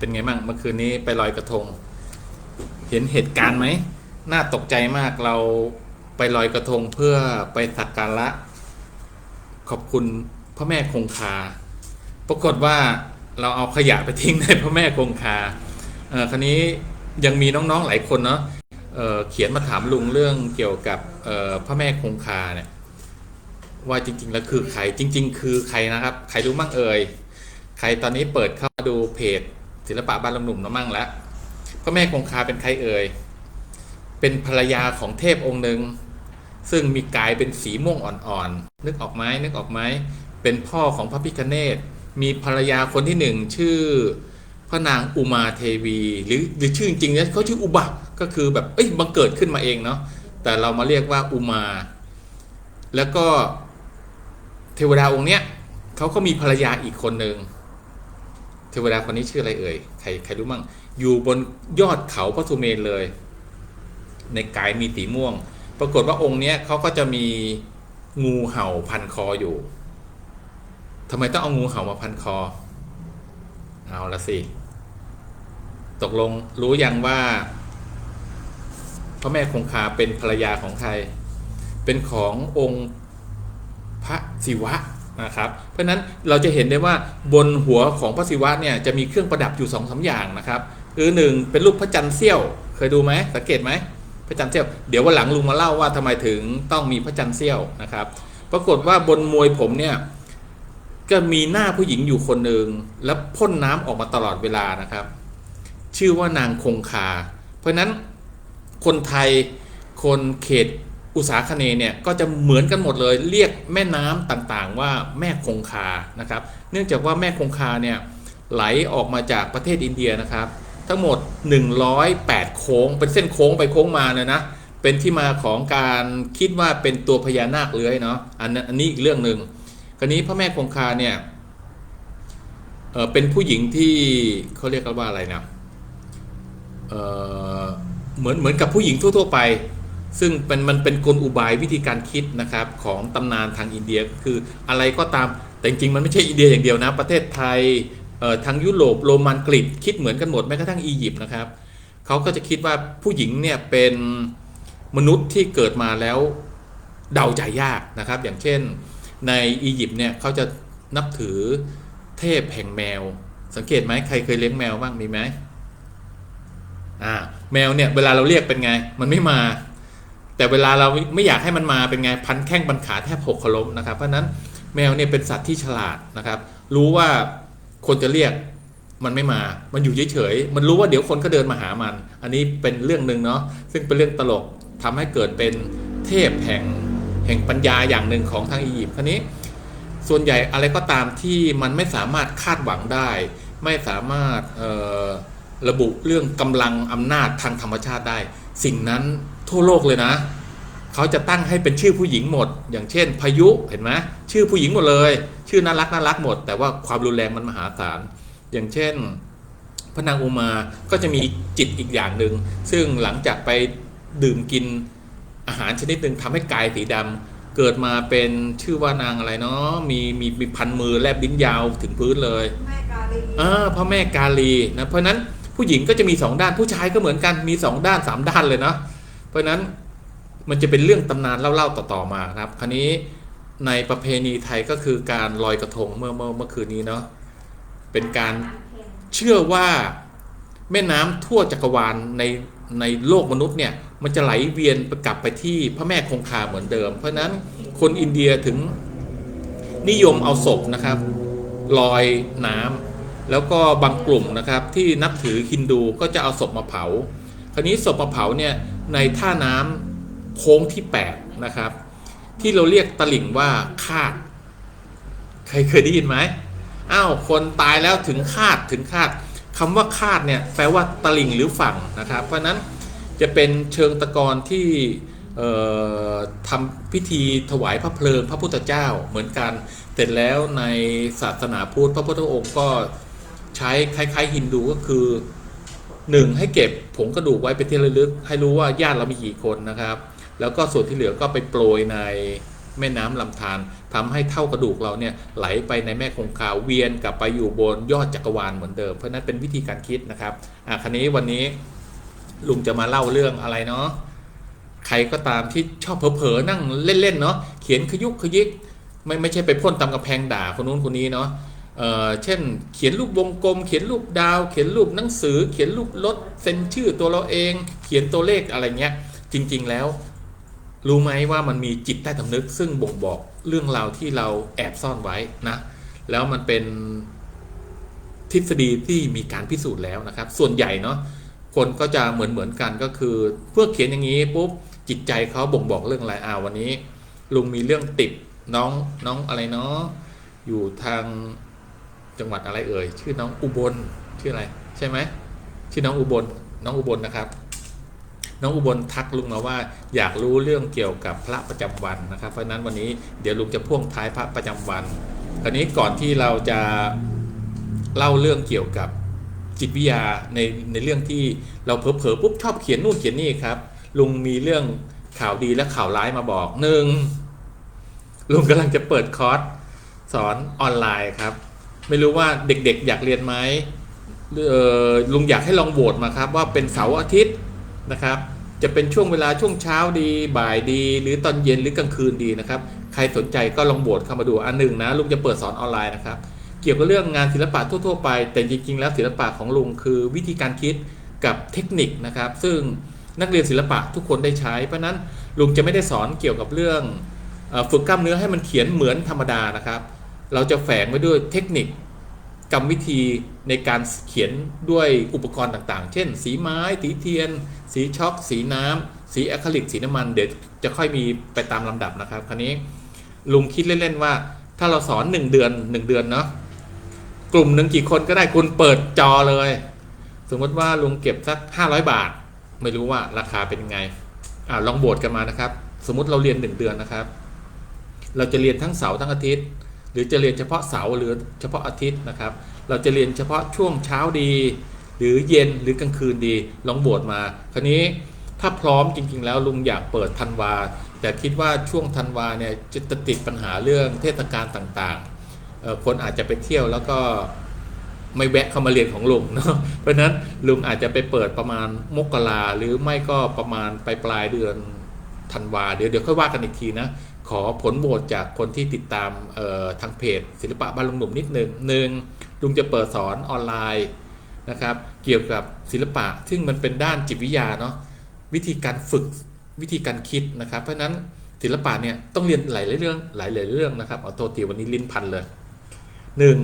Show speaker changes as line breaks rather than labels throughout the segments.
เป็นไงบ้างเมื่อคืนนี้ไปลอยกระทง เห็นเหตุการณ์ไหมน่าตกใจมากเราไปลอยกระทงเพื่อไปสักการะ ขอบคุณพระแม่คงคา ปรากฏว่าเราเอาขยะไปทิ้งในพระแม่คงคาเออคราวนี้ยังมีน้องๆหลายคนเนาะเเขียนมาถามลุงเรื่องเกี่ยวกับพ่อพระแม่คงคาเนี่ยว่าจริง ๆ แล้วคือใครจริง ๆ คือใครนะครับ ใครรู้มั่งเอ่ยใครตอนนี้เปิดเข้ามาดูเพจ ศิลปะบ้านลำหนุ่มแล้วมั่งแล้วพระแม่คงคาเป็นใครเอ่ยเป็นภรรยาของเทพองค์หนึ่งซึ่งมีกายเป็นสีม่วงอ่อนๆ นึกออกไหมนึกออกไหมเป็นพ่อของพระพิคเนตมีภรรยาคนที่หนึ่งชื่อพระนางอุมาเทวี หรือหรือชื่อจริงๆเนี่ยเขาชื่ออุบะก็คือแบบเอ้ยบังเกิดขึ้นมาเองเนาะแต่เรามาเรียกว่าอุมา แล้วก็เทวดาองค์เนี้ยเขาก็มีภรรยาอีกคนหนึ่ง เทวดาคนนี้ชื่ออะไรเอ่ยใครใครรู้มั่งอยู่บนยอดเขาพระสุเมนเลย ในกายมีสีม่วง ปรากฏว่าองค์เนี้ยเขาก็จะมีงูเห่าพันคออยู่ทำไมต้องเอางูเห่ามาพันคอ เอาละสิ ตกลงรู้ยังว่าพระแม่คงคาเป็นภรรยาของใคร เป็นขององค์พระศิวะ นะครับเพราะนั้นเราจะเห็นได้ว่าบนหัวของพระศิวะเนี่ยจะมีเครื่องประดับอยู่สองสาอย่างนะครับคือหนึ่งเป็นรูปพระจันทร์เสี้ยว เคยดูไหมสังเกตไหมพระจันทร์เสี้ยวเดี๋ยววันหลังลุงมาเล่าว่าทำไมถึงต้องมีพระจันทร์เสี้ยวนะครับ ปรากฏว่าบนมวยผมเนี่ยก็มีหน้าผู้หญิงอยู่คนหนึ่งแล้วพ่นน้ำออกมาตลอดเวลานะครับ ชื่อว่านางคงคา เพราะฉะนั้นคนไทยคนเขต อุตสาคเนเนี่ยก็จะเหมือนกันหมดเลย เรียกแม่น้ำต่างๆ ว่าแม่คงคานะครับ เนื่องจากว่าแม่คงคาเนี่ยไหลออกมาจากประเทศอินเดียนะครับ ทั้งหมด 108 โค้ง เป็นเส้นโค้งไปโค้งมาเลยนะเป็นที่มาของการคิดว่าเป็นตัวพญานาคเลื้อยเนาะอันอันนี้อีกเรื่องหนึ่งคราวนี้พระแม่คงคาเนี่ยเออเป็นผู้หญิงที่เขาเรียกกันว่าอะไรนะเออเหมือนเหมือนกับผู้หญิงทั่ว ๆ ไป ซึ่งเป็นมันเป็นกลอุบายวิธีการคิดนะครับของตำนานทางอินเดียคืออะไรก็ตามแต่จริงมันไม่ใช่อินเดียอย่างเดียวนะ ประเทศไทยเอ่อทางยุโรปโรมันกรีกคิดเหมือนกันหมดแม้กระทั่งอียิปต์นะครับเขาก็จะคิดว่าผู้หญิงเนี่ยเป็นมนุษย์ที่เกิดมาแล้วเดาใจยากนะครับ อย่างเช่นในอียิปต์เนี่ยเขาจะนับถือเทพแห่งแมว สังเกตไหมใครเคยเลี้ยงแมวบ้างมีไหมอ่าแมวเนี่ยเวลาเราเรียกเป็นไง มันไม่มา แต่เวลาเราไม่อยากให้มันมาเป็นไงพันแข้งพันขาแทบหกขล้มนะครับ เพราะนั้นแมวเนี่ยเป็นสัตว์ที่ฉลาดนะครับ รู้ว่าคนจะเรียกมันไม่มา มันอยู่เฉยๆ มันรู้ว่าเดี๋ยวคนก็เดินมาหามัน อันนี้เป็นเรื่องหนึ่งเนาะ ซึ่งเป็นเรื่องตลกทำให้เกิดเป็นเทพแห่งแห่งปัญญาอย่างหนึ่งของทางอียิปต์ครานี้ ส่วนใหญ่อะไรก็ตามที่มันไม่สามารถคาดหวังได้ ไม่สามารถระบุเรื่องกำลังอำนาจทางธรรมชาติได้ สิ่งนั้นทั่วโลกเลยนะ เขาจะตั้งให้เป็นชื่อผู้หญิงหมด อย่างเช่น พายุเห็นไหมชื่อผู้หญิงหมดเลย ชื่อน่ารักน่ารักหมด แต่ว่าความรุนแรงมันมหาศาลอย่างเช่น พระนางอุมาก็จะมีจิตอีกอย่างหนึ่งซึ่งหลังจากไปดื่มกินอาหารชนิดหนึ่งทำให้กายสีดำเกิดมาเป็นชื่อว่านางอะไรเนาะมีมีมีพันมือแลบลิ้นยาวถึงพื้นเลย
แม่กาลี
อ่าพระแม่กาลีนะเพราะฉะนั้น ผู้หญิงก็จะมีสองด้านผู้ชายก็เหมือนกันมีสองด้านสามด้านเลยเนาะเพราะนั้นมันจะเป็นเรื่องตำนานเล่าๆต่อๆมาครับคราวนี้ในประเพณีไทยก็คือการลอยกระทงเมื่อเมื่อเมื่อคืนนี้เนาะเป็นการเชื่อว่าแม่น้ำทั่วจักรวาลในในโลกมนุษย์เนี่ยมันจะไหลเวียนกลับไปที่พระแม่คงคาเหมือนเดิม เพราะฉะนั้นคนอินเดียถึงนิยมเอาศพนะครับลอยน้ำ แล้วก็บางกลุ่มนะครับที่นับถือฮินดูก็จะเอาศพมาเผา คราวนี้ศพมาเผาเนี่ยในท่าน้ำโค้งที่8นะครับที่เราเรียกตลิ่งว่าคาด ใครเคยได้ยินไหมอ้าวคนตายแล้วถึงคาดถึงคาดคำว่าคาดเนี่ยแปลว่าตลิ่งหรือฝั่งนะครับ เพราะนั้นจะเป็นเชิงตะกอนที่ทำพิธีถวายพระเพลิงพระพุทธเจ้าเหมือนกัน เสร็จแล้วในศาสนาพุทธพระพุทธองค์ก็ ใช้คล้ายๆฮินดูก็คือหนึ่งให้เก็บผงกระดูกไว้เป็นที่ระลึก ให้รู้ว่าญาติเรามีกี่คนนะครับ แล้วก็ส่วนที่เหลือก็ไปโปรยในแม่น้ำลำธารทำให้เท่ากระดูกเราเนี่ยไหลไปในแม่คงคาเวียนกลับไปอยู่บนยอดจักรวาลเหมือนเดิม เพราะฉะนั้นเป็นวิธีการคิดนะครับอะคันนี้วันนี้ลุงจะมาเล่าเรื่องอะไรเนาะใครก็ตามที่ชอบเผลอๆนั่งเล่นๆเนาะเขียนขยุกขยิกไม่ไม่ใช่ไปพ่นตามกระแพงด่าคนนู้นคนนี้เนาะ เช่น เขียนรูปวงกลม เขียนรูปดาว เขียนรูปหนังสือ เขียนรูปรถเซ็นชื่อตัวเราเอง เขียนตัวเลขอะไรเงี้ย จริง ๆ แล้ว รู้ไหมว่ามันมีจิตใต้สำนึก ซึ่งบ่งบอกเรื่องราวที่เราแอบซ่อนไว้นะ แล้วมันเป็นทฤษฎีที่มีการพิสูจน์แล้วนะครับ ส่วนใหญ่เนาะ คนก็จะเหมือนเหมือนๆกันก็คือเพื่อเขียนอย่างนี้ปุ๊บจิตใจเขาบ่งบอกเรื่องอะไรอ่าวันนี้ ลุงมีเรื่องติดน้องน้องอะไรเนาะอยู่ทาง จังหวัดอะไรเอ่ย ชื่อน้องอุบล ชื่ออะไร ใช่ไหม ชื่อน้องอุบล น้องอุบลนะครับ น้องอุบลทักลุงมาว่า อยากรู้เรื่องเกี่ยวกับพระประจำวันนะครับ เพราะนั้นวันนี้เดี๋ยวลุงจะพ่วงท้ายพระประจำวัน คราวนี้ก่อนที่เราจะเล่าเรื่องเกี่ยวกับจิตวิทยาในในเรื่องที่เราเผลอๆปุ๊บชอบเขียนนู่นเขียนนี่ครับ ลุงมีเรื่องข่าวดีและข่าวร้ายมาบอกหนึ่งลุงกำลังจะเปิดคอร์สสอนออนไลน์ครับ ไม่รู้ว่าเด็กๆ อยากเรียนไหมเออลุงอยากให้ลองโหวตมาครับว่าเป็นเสาร์อาทิตย์นะครับ จะเป็นช่วงเวลาช่วงเช้าดีบ่ายดี หรือตอนเย็นหรือกลางคืนดีนะครับ ใครสนใจก็ลองโหวตเข้ามาดูอันหนึ่งนะลุงจะเปิดสอนออนไลน์นะครับ เกี่ยวกับเรื่องงานศิลปะทั่วๆไป แต่จริงๆ แล้วศิลปะของลุงคือวิธีการคิดกับเทคนิคนะครับ ซึ่งนักเรียนศิลปะทุกคนได้ใช้ เพราะฉะนั้นลุงจะไม่ได้สอนเกี่ยวกับเรื่องฝึกกล้ามเนื้อให้มันเขียนเหมือนธรรมดานะครับ เราจะแฝงไว้ด้วยเทคนิคกรรมวิธีในการเขียนด้วยอุปกรณ์ต่างๆ เช่น สีไม้ สีเทียน สีช็อก สีน้ำสีอะคริลิก สีน้ำมัน เดี๋ยวจะค่อยมีไปตามลำดับนะครับคราวนี้ลุงคิดเล่นๆว่า ถ้าเราสอน 1 เดือน 1 เดือนเนาะกลุ่มหนึ่งกี่คนก็ได้คุณเปิดจอเลย สมมติว่าลุงเก็บสัก 500 บาท ไม่รู้ว่าราคาเป็นยังไงอ่าลองโบทกันมานะครับ สมมติเราเรียน 1 เดือนนะครับ เราจะเรียนทั้งเสาร์ทั้งอาทิตย์ หรือจะเรียนเฉพาะเสาร์หรือเฉพาะอาทิตย์นะครับ เราจะเรียนเฉพาะช่วงเช้าดี หรือเย็นหรือกลางคืนดีลองโบทมา คราวนี้ถ้าพร้อมจริง ๆ แล้วลุงอยากเปิดธันวา แต่คิดว่าช่วงธันวาเนี่ยจะติดปัญหาเรื่องเทศกาลต่างๆ คนอาจจะไปเที่ยวแล้วก็ไม่แวะเข้ามาเรียนของลุงเนาะ เพราะนั้นลุงอาจจะไปเปิดประมาณมกราหรือไม่ก็ประมาณปลายปลายเดือนธันวาเดี๋ยวเดี๋ยวค่อยว่ากันอีกทีนะ ขอผลโหวตจากคนที่ติดตามทางเพจ ศิลปะบ้านลุงหนุ่มนิดหนึ่งหนึ่งลุงจะเปิดสอนออนไลน์นะครับ เกี่ยวกับศิลปะซึ่งมันเป็นด้านจิตวิทยาเนาะวิธีการฝึกวิธีการคิดนะครับ เพราะฉะนั้นศิลปะเนี่ยต้องเรียนหลายเรื่องหลายๆเรื่องนะครับเอาโทษทีวันนี้ลิ้นพันเลยหนึ่ง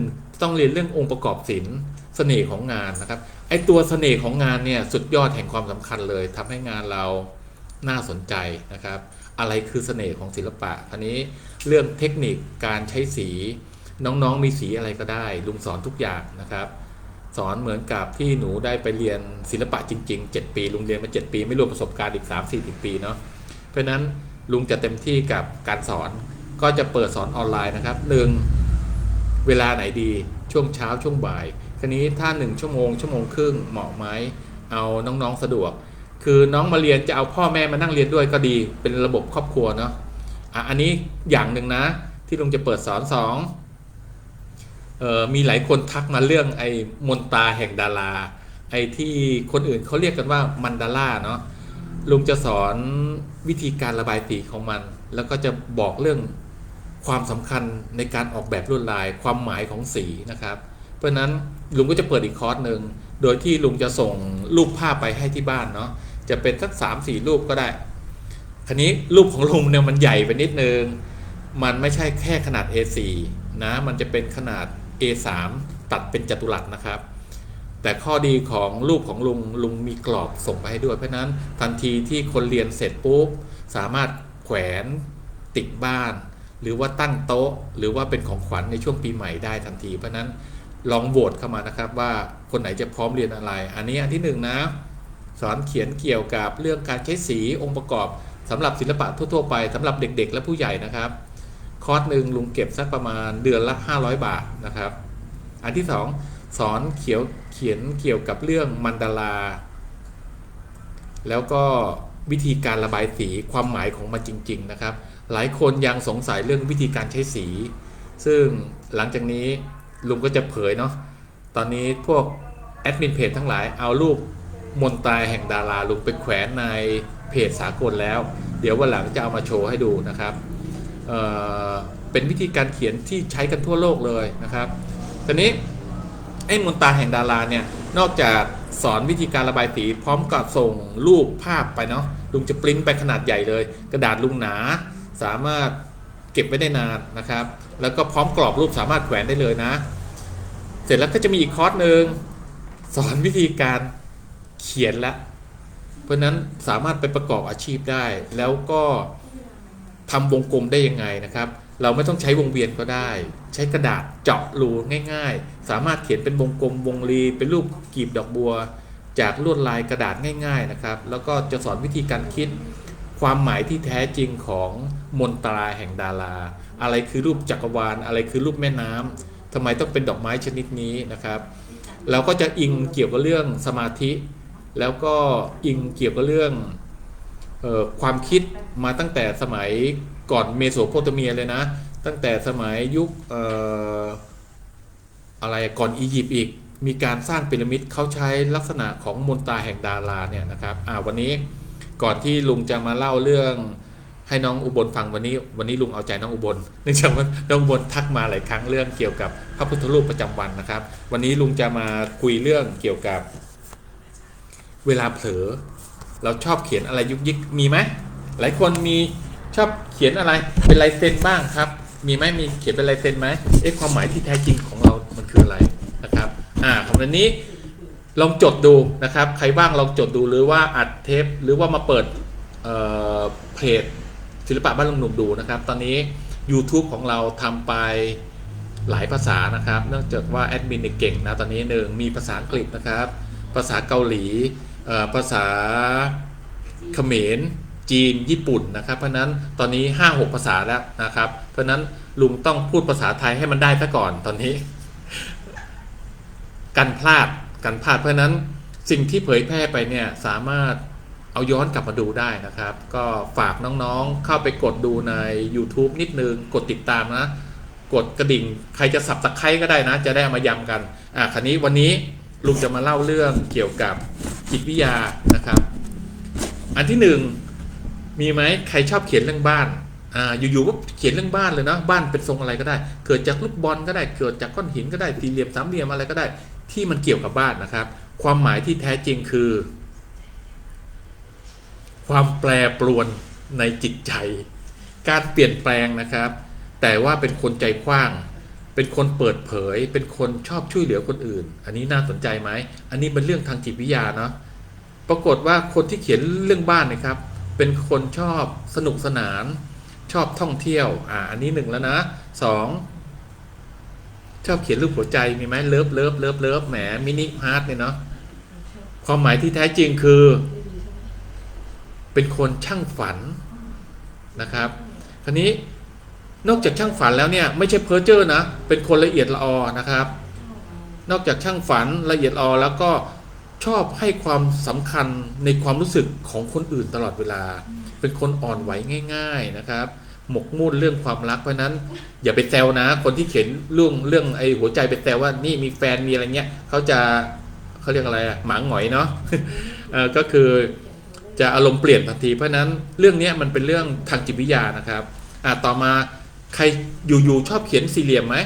ต้องเรียนเรื่ององค์ประกอบศิลป์เสน่ห์ของงานนะครับไอตัวเสน่ห์ของงานเนี่ยสุดยอดแห่งความสำคัญเลยทำให้งานเราน่าสนใจนะครับ อะไรคือเสน่ห์ของศิลปะอันนี้เรื่องเทคนิคการใช้สีน้องๆมีสีอะไรก็ได้ ลุงสอนทุกอย่างนะครับ สอนเหมือนกับที่หนูได้ไปเรียนศิลปะจริง ๆ 7 ปี ลุงเรียนมา 7 ปี ไม่รวมประสบการณ์อีก 3 4 0ปีเนาะเพราะนั้นลุงจะเต็มที่กับการสอนก็จะเปิดสอนออนไลน์นะครับหนึ่งเวลาไหนดีช่วงเช้าช่วงบ่ายคราวนี้ถ้า 1 ชั่วโมงชั่วโมงครึ่งเหมาะไหมเอาน้องๆสะดวก คือน้องมาเรียนจะเอาพ่อแม่มานั่งเรียนด้วยก็ดี เป็นระบบครอบครัวเนาะอะอันนี้อย่างหนึ่งนะ ที่ลุงจะเปิดสอนสองเออมีหลายคนทักมาเรื่องไอ้มนตาแห่งดารา ไอ้ที่คนอื่นเขาเรียกกันว่ามันดาราเนาะลุงจะสอนวิธีการระบายสีของมัน แล้วก็จะบอกเรื่องความสำคัญในการออกแบบลวดลายความหมายของสีนะครับ เพราะฉะนั้นลุงก็จะเปิดอีกคอร์สหนึ่งโดยที่ลุงจะส่งรูปภาพไปให้ที่บ้านเนาะ จะเป็นสักสามสี่รูปก็ได้ คันนี้รูปของลุงเนี่ยมันใหญ่ไปนิดนึง มันไม่ใช่แค่ขนาด A4 นะ มันจะเป็นขนาด A3 ตัดเป็นจัตุรัสนะครับ แต่ข้อดีของรูปของลุงลุงมีกรอบส่งไปให้ด้วย เพราะนั้นทันทีที่คนเรียนเสร็จปุ๊บสามารถแขวนติดบ้าน หรือว่าตั้งโต๊ะ หรือว่าเป็นของขวัญในช่วงปีใหม่ได้ทันที เพราะนั้นลองโหวตเข้ามานะครับว่าคนไหนจะพร้อมเรียนอะไร อันนี้อันที่หนึ่งนะ สอนเขียนเกี่ยวกับเรื่องการใช้สีองค์ประกอบสำหรับศิลปะทั่วๆไปสำหรับเด็ก ๆ และผู้ใหญ่นะครับ คอร์สหนึ่งลุงเก็บสักประมาณเดือนละ 500 บาทนะครับ อันที่สองสอนเขียวเขียนเกี่ยวกับเรื่องมันดาราแล้วก็วิธีการระบายสีความหมายของมันจริง ๆ นะครับ หลายคนยังสงสัยเรื่องวิธีการใช้สี ซึ่งหลังจากนี้ลุงก็จะเผยเนาะตอนนี้พวกแอดมินเพจทั้งหลายเอารูป มนตายแห่งดาราลุงไปแขวนในเพจสากลแล้ว เดี๋ยววันหลังจะเอามาโชว์ให้ดูนะครับเเป็นวิธีการเขียนที่ใช้กันทั่วโลกเลยนะครับทีนี้ไอ้มนตาแห่งดาราเนี่ยนอกจากสอนวิธีการระบายสีพร้อมกับส่งรูปภาพไปเนาะลุงจะปริ้นไปขนาดใหญ่เลย กระดาษลุงหนาสามารถเก็บไว้ได้นานนะครับ แล้วก็พร้อมกรอบรูปสามารถแขวนได้เลยนะ เสร็จแล้วก็จะมีอีกคอร์สหนึ่งสอนวิธีการ เขียนละ เพราะนั้นสามารถไปประกอบอาชีพได้ แล้วก็ทำวงกลมได้ยังไงนะครับ เราไม่ต้องใช้วงเวียนก็ได้ ใช้กระดาษเจาะรูง่าย ๆ สามารถเขียนเป็นวงกลมวงรีเป็นรูปกีบดอกบัว จากลวดลายกระดาษง่าย ๆนะครับ แล้วก็จะสอนวิธีการคิดความหมายที่แท้จริงของมนตราแห่งดารา อะไรคือรูปจักรวาล อะไรคือรูปแม่น้ำทำไมต้องเป็นดอกไม้ชนิดนี้นะครับ เราก็จะอิงเกี่ยวกับเรื่องสมาธิ แล้วก็อิงเกี่ยวกับเรื่องออความคิดมาตั้งแต่สมัยก่อนเมโสโปเตเมียเลยนะ ตั้งแต่สมัยยุคอออะไรก่อนอียิปต์อีก มีการสร้างพีระมิดเขาใช้ลักษณะของมนตาแห่งดาราเนี่ยนะครับอ่าวันนี้ก่อนที่ลุงจะมาเล่าเรื่องให้น้องอุบลฟังวันนี้ วันนี้ลุงเอาใจน้องอุบลเนื่องจากว่าน้องอุบลทักมาหลายครั้งเรื่องเกี่ยวกับพระพุทธรูปประจำวันนะครับ วันนี้ลุงจะมาคุยเรื่องเกี่ยวกับ เวลาเผลอ เราชอบเขียนอะไรยุกยิกมีไหมหลายคนมีชอบเขียนอะไรเป็นลายเซ็นบ้างครับ มีไหมมีเขียนเป็นลายเซ็นไหมเอ๊ะความหมายที่แท้จริงของเรามันคืออะไรนะครับอ่าของอันนี้ลองจดดูนะครับ ใครบ้างลองจดดูหรือว่าอัดเทปหรือว่ามาเปิดเเพจศิลปะบ้านลุงหนุ่มดูนะครับ ตอนนี้ YouTube ของเราทำไปหลายภาษานะครับ เนื่องจากว่าแอดมินเนี่ยเก่งนะตอนนี้หนึ่งมีภาษาอังกฤษนะครับ ภาษาเกาหลี ภาษาเขมรจีนญี่ปุ่นนะครับเพราะนั้นตอนนี้ 5-6 ภาษาแล้วนะครับ เพราะนั้นลุงต้องพูดภาษาไทยให้มันได้ซะก่อนตอนนี้ กันพลาดกันพลาด เพราะฉะนั้นสิ่งที่เผยแพร่ไปเนี่ยสามารถเอาย้อนกลับมาดูได้นะครับ ก็ฝากน้องๆเข้าไปกดดูใน YouTube นิดนึง กดติดตามนะ กดกระดิ่งใครจะสับตะไคร้ก็ได้นะ จะได้เอามายำกัน อะคันนี้วันนี้ลุงจะมาเล่าเรื่องเกี่ยวกับ จิตวิทยานะครับ อันที่หนึ่งมีไหมใครชอบเขียนเรื่องบ้านอ่าอยู่ๆก็เขียนเรื่องบ้านเลยนะบ้านเป็นทรงอะไรก็ได้ เกิดจากลูกบอลก็ได้เกิดจากก้อนหินก็ได้สี่เหลี่ยมสามเหลี่ยมอะไรก็ได้ ที่มันเกี่ยวกับบ้านนะครับ ความหมายที่แท้จริงคือ ความแปรปรวนในจิตใจ การเปลี่ยนแปลงนะครับ แต่ว่าเป็นคนใจกว้าง เป็นคนเปิดเผย เป็นคนชอบช่วยเหลือคนอื่น อันนี้น่าสนใจไหม อันนี้เป็นเรื่องทางจิตวิทยาเนาะ ปรากฏว่าคนที่เขียนเรื่องบ้านนะครับ เป็นคนชอบสนุกสนาน ชอบท่องเที่ยว อ่า อันนี้หนึ่งแล้วนะสองชอบเขียนรูปหัวใจมีไหมเลิฟเลิฟเลิฟเลิฟแหมมินิฮาร์ดเนี่ยเนาะ ความหมายที่แท้จริงคือ เป็นคนช่างฝันนะครับทีนี้ นอกจากช่างฝันแล้วเนี่ยไม่ใช่เพ้อเจ้อนะ เป็นคนละเอียดละออนะครับ นอกจากช่างฝันละเอียดออแล้วก็ชอบให้ความสำคัญในความรู้สึกของคนอื่นตลอดเวลา เป็นคนอ่อนไหวง่าย ๆนะครับ หมกมุ่นเรื่องความรักเพราะนั้น อย่าไปแซวนะ คนที่เขียนเรื่องเรื่องไอ้หัวใจไปแซวว่านี่มีแฟนมีอะไรเงี้ยเขาจะเขาเรียกอะไรอะหมาหงอยเนาะก็คือจะอารมณ์เปลี่ยนทันทีเพราะนั้นเรื่องนี้มันเป็นเรื่องทางจิตวิทยานะครับอ่าต่อมา ใครอยู่ๆชอบเขียนสี่เหลี่ยมไหม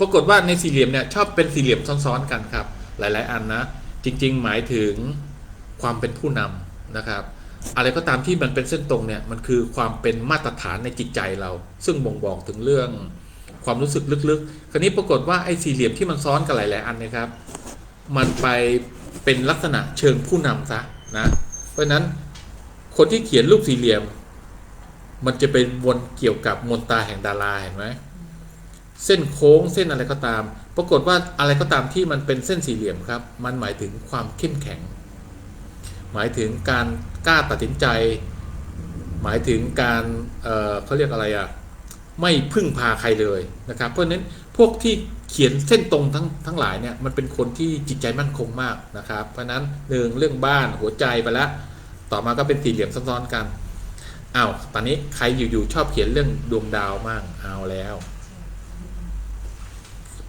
ปรากฏว่าในสี่เหลี่ยมเนี่ยชอบเป็นสี่เหลี่ยมซ้อนๆกันครับ หลายๆ อันนะ จริง ๆ หมายถึงความเป็นผู้นำนะครับ อะไรก็ตามที่มันเป็นเส้นตรงเนี่ยมันคือความเป็นมาตรฐานในจิตใจเรา ซึ่งบ่งบอกถึงเรื่องความรู้สึกลึกๆ คราวนี้ปรากฏว่าไอ้สี่เหลี่ยมที่มันซ้อนกันหลาย ๆ อันนะครับ มันไปเป็นลักษณะเชิงผู้นำซะนะ เพราะฉะนั้นคนที่เขียนรูปสี่เหลี่ยม มันจะเป็นวนเกี่ยวกับมนตาแห่งดาราเห็นไหมเส้นโค้งเส้นอะไรก็ตาม ปรากฏว่าอะไรก็ตามที่มันเป็นเส้นสี่เหลี่ยมครับ มันหมายถึงความเข้มแข็ง หมายถึงการกล้าตัดสินใจ หมายถึงการเเขาเรียกอะไรอะไม่พึ่งพาใครเลยนะครับ เพราะฉะนั้นพวกที่เขียนเส้นตรงทั้งทั้งหลายเนี่ยมันเป็นคนที่จิตใจมั่นคงมากนะครับ เพราะฉะนั้นหนึ่งเรื่องบ้านหัวใจไปแล้วต่อมาก็เป็นสี่เหลี่ยมซ้อนๆกัน อ้าวตอนนี้ใครอยู่ๆชอบเขียนเรื่องดวงดาวมั่งเอาแล้ว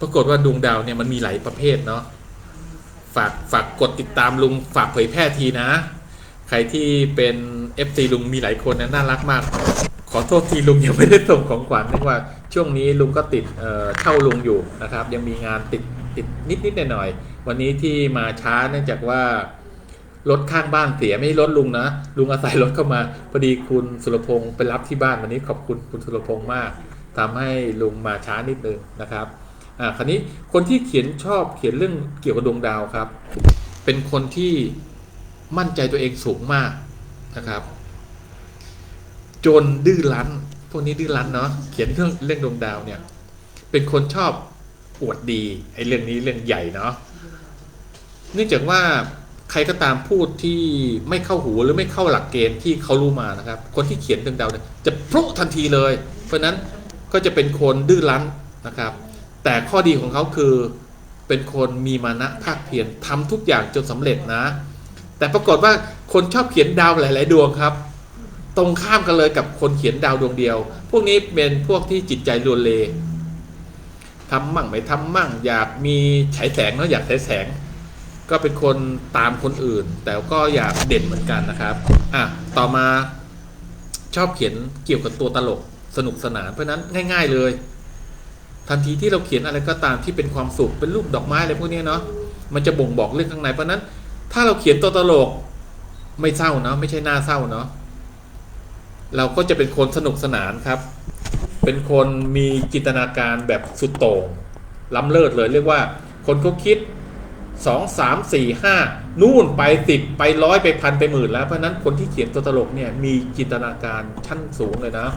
ปรากฏว่าดวงดาวเนี่ยมันมีหลายประเภทเนาะฝากฝากกดติดตามลุงฝากเผยแพร่ทีนะ ใครที่เป็น FC ลุงมีหลายคนนะน่ารักมาก ขอโทษทีลุงยังไม่ได้ส่งของขวัญเนื่องว่าช่วงนี้ลุงก็ติดเอ่อเช่าลุงอยู่นะครับ ยังมีงานติดติดนิดนิดหน่อยหน่อยๆวันนี้ที่มาช้าเนื่องจากว่า รถข้างบ้านเสียไม่ใช่รถลุงนะลุงอาศัยรถเข้ามาพอดีคุณสุรพงศ์ไปรับที่บ้านวันนี้ขอบคุณคุณสุรพงศ์มากทำให้ลุงมาช้านิดนึงนะครับอ่าคราวนี้คนที่เขียนชอบเขียนเรื่องเกี่ยวกับดวงดาวครับ เป็นคนที่มั่นใจตัวเองสูงมากนะครับ จนดื้อรั้นพวกนี้ดื้อรั้นเนาะเขียนเรื่องเรื่องดวงดาวเนี่ย เป็นคนชอบอวดดีไอ้เรื่องนี้เรื่องใหญ่เนาะเนื่องจากว่า ใครก็ตามพูดที่ไม่เข้าหูหรือไม่เข้าหลักเกณฑ์ที่เขารู้มานะครับ คนที่เขียนดวงดาวเนี่ยจะพลุทันทีเลย เพราะนั้นก็จะเป็นคนดื้อรั้นนะครับ แต่ข้อดีของเขาคือเป็นคนมีมานะภาคเพียรทำทุกอย่างจนสำเร็จนะ แต่ปรากฏว่าคนชอบเขียนดาวหลาย ๆ ดวงครับ ตรงข้ามกันเลยกับคนเขียนดาวดวงเดียว พวกนี้เป็นพวกที่จิตใจรวนเลทำมั่งไม่ทำมั่ง อยากมีฉายแสงเนาะอยากฉายแสง ก็เป็นคนตามคนอื่น แต่ก็อยากเด่นเหมือนกันนะครับอะต่อมาชอบเขียนเกี่ยวกับตัวตลกสนุกสนานเพราะนั้นง่าย ๆเลย ทันทีที่เราเขียนอะไรก็ตามที่เป็นความสุขเป็นรูปดอกไม้อะไรพวกนี้เนาะมันจะบ่งบอกเรื่องข้างในเพราะฉะนั้น ถ้าเราเขียนตัวตลกไม่เศร้าเนาะไม่ใช่หน้าเศร้าเนาะเราก็จะเป็นคนสนุกสนานครับ เป็นคนมีจินตนาการแบบสุดโต่งล้ำเลิศเลย เรียกว่า คนเขาคิด สองสามสี่ห้านู่นไปสิบไปร้อยไปพันไปหมื่นแล้วเพราะนั้นคนที่เขียนตัวตลกเนี่ยมีจินตนาการชั้นสูงเลยนะ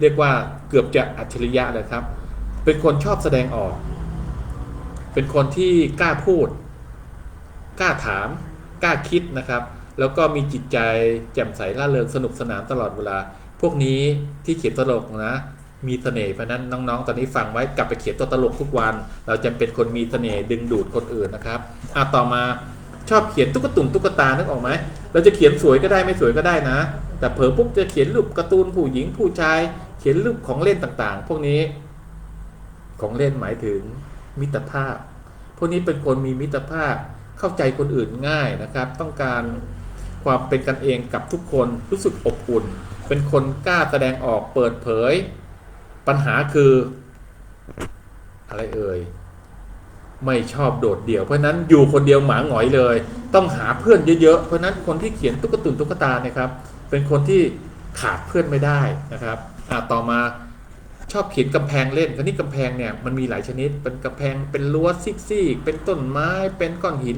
เรียกว่าเกือบจะอัจฉริยะเลยครับ เป็นคนชอบแสดงออก เป็นคนที่กล้าพูด กล้าถาม กล้าคิดนะครับ แล้วก็มีจิตใจแจ่มใสร่าเริงสนุกสนานตลอดเวลา พวกนี้ที่เขียนตลกนะ มีเสน่ห์เพราะนั้นน้องๆ ตอนนี้ฟังไว้กลับไปเขียนตัวตลกทุกวัน เราจะเป็นคนมีเสน่ห์ดึงดูดคนอื่นนะครับอะต่อมาชอบเขียนตุ๊กตุ่มตุ๊กตานึกออกไหมเราจะเขียนสวยก็ได้ไม่สวยก็ได้นะ แต่เผลอปุ๊บจะเขียนรูปการ์ตูนผู้หญิงผู้ชาย เขียนรูปของเล่นต่างๆ พวกนี้ ของเล่นหมายถึงมิตรภาพ พวกนี้เป็นคนมีมิตรภาพเข้าใจคนอื่นง่ายนะครับ ต้องการความเป็นกันเองกับทุกคนรู้สึกอบอุ่น เป็นคนกล้าแสดงออกเปิดเผย ปัญหาคืออะไรเอ่ยไม่ชอบโดดเดี่ยวเพราะนั้นอยู่คนเดียวหมาหงอยเลย ต้องหาเพื่อนเยอะๆเพราะนั้นคนที่เขียนตุ๊กตุนตุ๊กตาเนี่ยครับ เป็นคนที่ขาดเพื่อนไม่ได้นะครับอะต่อมาชอบเขียนกำแพงเล่นคราวนี้กำแพงเนี่ยมันมีหลายชนิด เป็นกำแพงเป็นรั้วซิกซี่เป็นต้นไม้เป็นก้อนหิน